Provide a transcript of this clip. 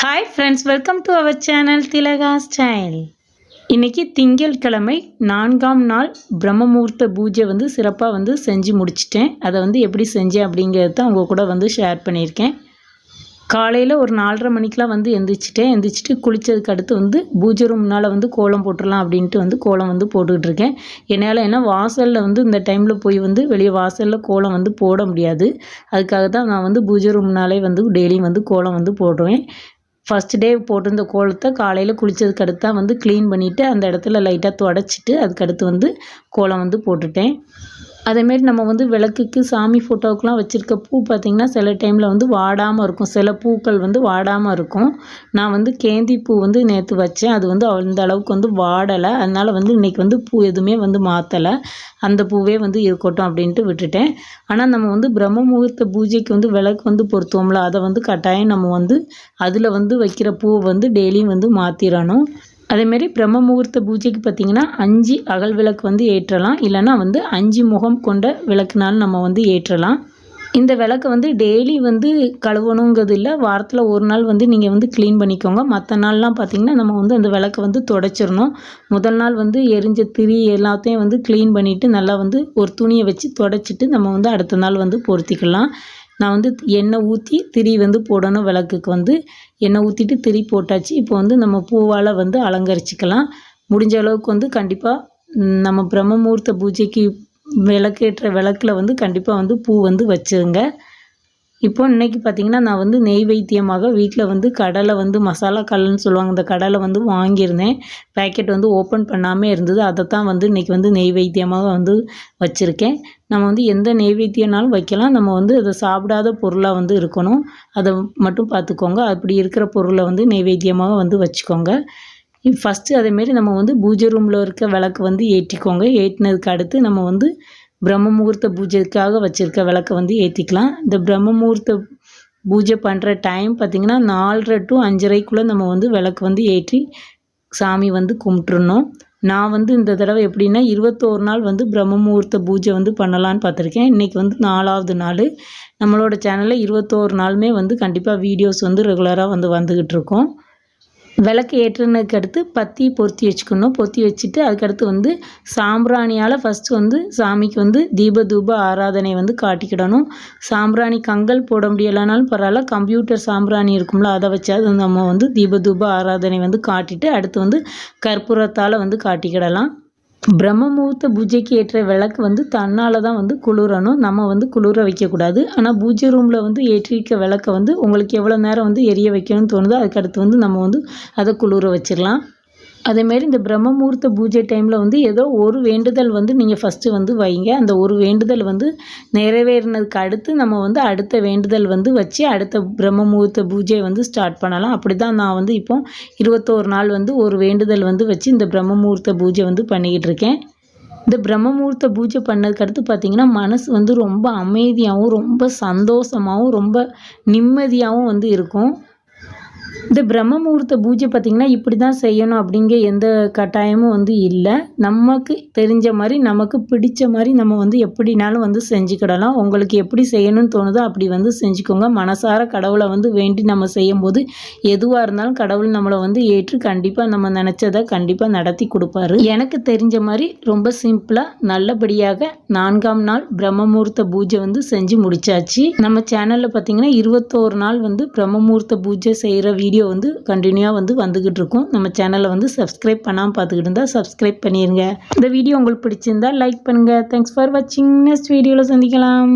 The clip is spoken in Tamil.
Hi friends welcome to our channel Thilaga style இன்றைக்கி திங்கட்கிழமை நான்காம் நாள் பிரம்மமுகூர்த்த பூஜை வந்து சிறப்பாக வந்து செஞ்சு முடிச்சிட்டேன். அதை வந்து எப்படி செஞ்சேன் அப்படிங்கிறது தான் உங்கள் கூட வந்து ஷேர் பண்ணியிருக்கேன். காலையில் ஒரு நாலரை மணிக்கெலாம் வந்து எந்திரிச்சிட்டேன். எந்திரிச்சிட்டு குளித்ததுக்கு அடுத்து வந்து பூஜை ரூம்னால் வந்து கோலம் போட்டுடலாம் அப்படின்ட்டு வந்து கோலம் வந்து போட்டுக்கிட்டு இருக்கேன். என்னால் ஏன்னா வாசலில் வந்து இந்த டைமில் போய் வந்து வெளியே வாசலில் கோலம் வந்து போட முடியாது. அதுக்காக தான் நான் வந்து பூஜை ரூம்னாலே வந்து டெய்லியும் வந்து கோலம் வந்து போடுவேன். ஃபஸ்ட் டே போட்டிருந்த கோலத்தை காலையில் குளித்ததுக்கு அடுத்து தான் வந்து க்ளீன் பண்ணிவிட்டு அந்த இடத்துல லைட்டாக தொடச்சிட்டு அதுக்கடுத்து வந்து கோலம் வந்து போட்டுட்டேன். அதேமாரி நம்ம வந்து விளக்குக்கு சாமி ஃபோட்டோவுக்குலாம் வச்சுருக்க பூ பார்த்திங்கன்னா சில டைமில் வந்து வாடாமல் இருக்கும். சில பூக்கள் வந்து வாடாமல் இருக்கும். நான் வந்து கேந்தி பூ வந்து நேற்று வச்சேன். அது வந்து அந்த அளவுக்கு வந்து வாடலை. அதனால் வந்து இன்றைக்கி வந்து பூ எதுவுமே வந்து மாற்றலை அந்த பூவே வந்து இருக்கட்டும் அப்படின்ட்டு விட்டுட்டேன். ஆனால் நம்ம வந்து பிரம்ம முகூர்த்த பூஜைக்கு வந்து விளக்கு வந்து பொருத்துவோம்ல அதை வந்து கட்டாயம் நம்ம வந்து அதில் வந்து வைக்கிற பூவை வந்து டெய்லியும் வந்து மாற்றிடணும் அதேமாரி பிரம்ம முகூர்த்த பூஜைக்கு பார்த்திங்கன்னா அஞ்சு அகல் விளக்கு வந்து ஏற்றலாம். இல்லைனா வந்து அஞ்சு முகம் கொண்ட விளக்குனாலும் நம்ம வந்து ஏற்றலாம். இந்த விளக்கை வந்து டெய்லி வந்து கழுவணுங்கிறது இல்லை வாரத்தில் ஒரு நாள் வந்து நீங்கள் வந்து க்ளீன் பண்ணிக்கோங்க. மற்ற நாள்லாம் பார்த்திங்கன்னா நம்ம வந்து அந்த விளக்கை வந்து தொடச்சிடணும் முதல் நாள் வந்து எரிஞ்ச திரி எல்லாத்தையும் வந்து க்ளீன் பண்ணிவிட்டு நல்லா வந்து ஒரு துணியை வச்சு தொடச்சிட்டு நம்ம வந்து அடுத்த நாள் வந்து பொருத்திக்கலாம். நான் வந்து எண்ணெய் ஊற்றி திரி வந்து போடணும் விளக்குக்கு வந்து. எண்ணெய் ஊற்றிட்டு திரி போட்டாச்சு. இப்போ வந்து நம்ம பூவால் வந்து அலங்கரிச்சிக்கலாம். முடிஞ்ச அளவுக்கு வந்து கண்டிப்பாக நம்ம பிரம்மமூர்த்த பூஜைக்கு விளக்கேற்ற விளக்கில் வந்து கண்டிப்பாக வந்து பூ வந்து வச்சுருங்க. இப்போ இன்றைக்கி பார்த்திங்கன்னா நான் வந்து நெய் வைத்தியமாக வீட்டில் வந்து கடலை வந்து மசாலா கடலைன்னு சொல்லுவாங்க. இந்த கடலை வந்து வாங்கியிருந்தேன். பேக்கெட் வந்து ஓப்பன் பண்ணாமல் இருந்தது. அதை தான் வந்து இன்றைக்கி வந்து நெய் வைத்தியமாக வந்து வச்சுருக்கேன். நம்ம வந்து எந்த நெய்வேத்தியனாலும் வைக்கலாம். நம்ம வந்து அதை சாப்பிடாத பொருளாக வந்து இருக்கணும். அதை மட்டும் பார்த்துக்கோங்க. அப்படி இருக்கிற பொருளை வந்து நெய்வேத்தியமாக வந்து வச்சுக்கோங்க. ஃபஸ்ட்டு அதேமாரி நம்ம வந்து பூஜை ரூமில் இருக்க விளக்கு வந்து ஏற்றிக்கோங்க. ஏற்றினதுக்கு அடுத்து நம்ம வந்து பிரம்ம முகூர்த்த பூஜைக்காக வச்சுருக்க விளக்கை வந்து ஏற்றிக்கலாம் இந்த பிரம்ம முகூர்த்த பூஜை பண்ணுற டைம் பார்த்திங்கன்னா நாலரை டு அஞ்சரைக்குள்ளே நம்ம வந்து விளக்கு வந்து ஏற்றி சாமி வந்து கும்பிட்ருணும் நான் வந்து இந்த தடவை எப்படின்னா இருபத்தோரு நாள் வந்து பிரம்ம முகூர்த்த பூஜை வந்து பண்ணலான்னு பார்த்துருக்கேன் இன்றைக்கி வந்து நாலாவது நாள். நம்மளோட சேனலில் இருபத்தோரு நாளுமே வந்து கண்டிப்பாக வீடியோஸ் வந்து ரெகுலராக வந்து வந்துக்கிட்டு இருக்கோம். விளக்கு ஏற்றினதுக்கு அடுத்து பத்தி பொருத்தி வச்சுக்கணும். பொத்தி வச்சுட்டு அதுக்கடுத்து வந்து சாம்பிராணியால் ஃபஸ்ட்டு வந்து சாமிக்கு வந்து தீப தூப ஆராதனை வந்து காட்டிக்கிடணும். சாம்பிராணி கங்கல் போட முடியலைனாலும் பரவாயில்ல. கம்ப்யூட்டர் சாம்பிராணி இருக்கும்ல அதை வச்சாது நம்ம வந்து தீப தூப ஆராதனை வந்து காட்டிட்டு அடுத்து வந்து கற்பூரத்தால் வந்து காட்டிக்கிடலாம். பிரம்மமுகூர்த்த பூஜைக்கு ஏற்ற விளக்கு வந்து தன்னால் தான் வந்து குளிரணும். நம்ம வந்து குளிர வைக்கக்கூடாது. ஆனால் பூஜை ரூமில் வந்து ஏற்றிருக்க விளக்கை வந்து உங்களுக்கு எவ்வளோ நேரம் வந்து எரிய வைக்கணும்னு தோணுதோ அதுக்கடுத்து வந்து நம்ம வந்து அதை குளிர வச்சிடலாம் அதேமாரி இந்த பிரம்மமுகூர்த்த பூஜை டைமில் வந்து ஏதோ ஒரு வேண்டுதல் வந்து நீங்கள் ஃபஸ்ட்டு வந்து வைங்க. அந்த ஒரு வேண்டுதல் வந்து நிறைவேறினதுக்கு அடுத்து நம்ம வந்து அடுத்த வேண்டுதல் வந்து வச்சு அடுத்த பிரம்மமுகூர்த்த பூஜையை வந்து ஸ்டார்ட் பண்ணலாம். அப்படி தான் நான் வந்து இப்போ இருபத்தோரு நாள் வந்து ஒரு வேண்டுதல் வந்து வச்சு இந்த பிரம்மமுகூர்த்த பூஜை வந்து பண்ணிக்கிட்டு இருக்கேன். இந்த பிரம்மமுகூர்த்த பூஜை பண்ணதுக்கு அடுத்து பார்த்திங்கன்னா மனசு வந்து ரொம்ப அமைதியாகவும் ரொம்ப சந்தோஷமாகவும் ரொம்ப நிம்மதியாகவும் வந்து இருக்கும். இந்த பிரம்ம முகூர்த்த பூஜை பார்த்திங்கன்னா இப்படி தான் செய்யணும் அப்படிங்கிற எந்த கட்டாயமும் வந்து இல்லை. நமக்கு தெரிஞ்ச மாதிரி நமக்கு பிடிச்ச மாதிரி நம்ம வந்து எப்படினாலும் வந்து செஞ்சுக்கிடலாம். உங்களுக்கு எப்படி செய்யணும்னு தோணுதோ அப்படி வந்து செஞ்சுக்கோங்க. மனசார கடவுளை வந்து வேண்டி நம்ம செய்யும்போது எதுவாக இருந்தாலும் கடவுள் நம்மளை வந்து ஏற்று கண்டிப்பாக நம்ம நினச்சதை கண்டிப்பாக நடத்தி கொடுப்பாரு. எனக்கு தெரிஞ்ச மாதிரி ரொம்ப சிம்பிளாக நல்லபடியாக நான்காம் நாள் பிரம்ம முகூர்த்த பூஜை வந்து செஞ்சு முடிச்சாச்சு. நம்ம சேனலில் பார்த்திங்கன்னா இருபத்தோரு நாள் வந்து பிரம்ம முகூர்த்த பூஜை செய்கிற வீடியோ வந்து கண்டினியூவாக வந்து வந்துக்கிட்டு இருக்கும். நம்ம சேனலை வந்து சப்ஸ்கிரைப் பண்ணாமல் பார்த்துக்கிட்டு இருந்தால் சப்ஸ்கிரைப் பண்ணிடுங்க இந்த வீடியோ உங்களுக்கு பிடிச்சிருந்தா லைக் பண்ணுங்கள் தேங்க்ஸ் ஃபார் வாட்சிங் நெக்ஸ்ட் வீடியோவில் சந்திக்கலாம்.